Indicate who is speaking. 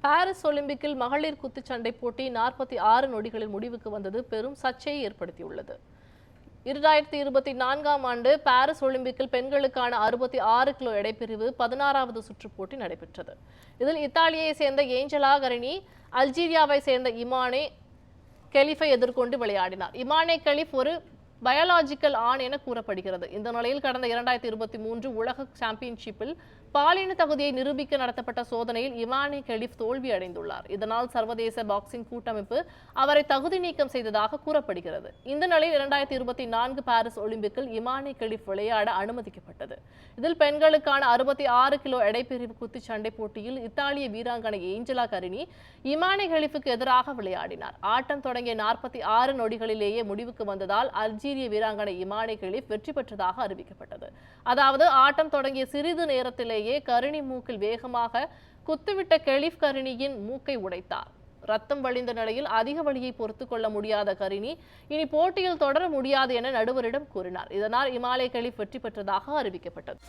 Speaker 1: Paris ஒலிம்பிக்கில் மகளிர் குத்துச்சண்டை போட்டி நாற்பத்தி ஆறு நொடிகளில் முடிவுக்கு வந்தது. பெரும் சர்ச்சையை ஏற்படுத்தியுள்ளது. இரண்டாயிரத்தி இருபத்தி நான்காம் ஆண்டு பாரிஸ் ஒலிம்பிக்கில் பெண்களுக்கான அறுபத்தி ஆறு கிலோ எடைப்பிரிவு பதினாறாவது சுற்றுப் போட்டி நடைபெற்றது. இதில் இத்தாலியை சேர்ந்த ஏஞ்சலா கரினி அல்ஜீரியாவை சேர்ந்த இமானே கெலிஃபை எதிர்கொண்டு விளையாடினார். இமானே கெலிஃப் ஒரு பயாலாஜிக்கல் ஆண் என கூறப்படுகிறது. இந்த நிலையில் கடந்த இரண்டாயிரத்தி இருபத்தி மூன்று உலக சாம்பியன்ஷிப்பில் பாலின தகுதியை நிரூபிக்க நடத்தப்பட்ட சோதனையில் இமானி கெலிஃப் தோல்வி அடைந்துள்ளார் இதனால் சர்வதேச பாக்ஸிங் கூட்டமைப்பு அவரை தகுதி நீக்கம் செய்ததாக கூறப்படுகிறது. இந்த நிலையில் இரண்டாயிரத்தி இருபத்தி நான்கு பாரிஸ் ஒலிம்பிக்கில் இமானி கெலிஃப் விளையாட அனுமதிக்கப்பட்டது. இதில் பெண்களுக்கான அறுபத்தி ஆறு கிலோ எடைப்பிரிவு குத்துச்சண்டை போட்டியில் இத்தாலிய வீராங்கனை ஏஞ்சலா கரினி இமானி கெலிஃபுக்கு எதிராக விளையாடினார். ஆட்டம் தொடங்கிய நாற்பத்தி ஆறு நொடிகளிலேயே முடிவுக்கு வந்ததால் அல்ஜீரிய வீராங்கனை இமானி கெலிஃப் வெற்றி பெற்றதாக அறிவிக்கப்பட்டது. அதாவது ஆட்டம் தொடங்கிய சிறிது நேரத்திலேயே கருணி மூக்கில் வேகமாக குத்துவிட்ட கெளிஃப் கருணியின் மூக்கை உடைத்தார். ரத்தம் வழிந்த நிலையில் அதிக வழியை பொறுத்து கொள்ள முடியாத கரிணி இனி போட்டியில் தொடர முடியாது என நடுவரிடம் கூறினார். இதனால் இமாலய கெலிஃப் வெற்றி பெற்றதாக அறிவிக்கப்பட்டது.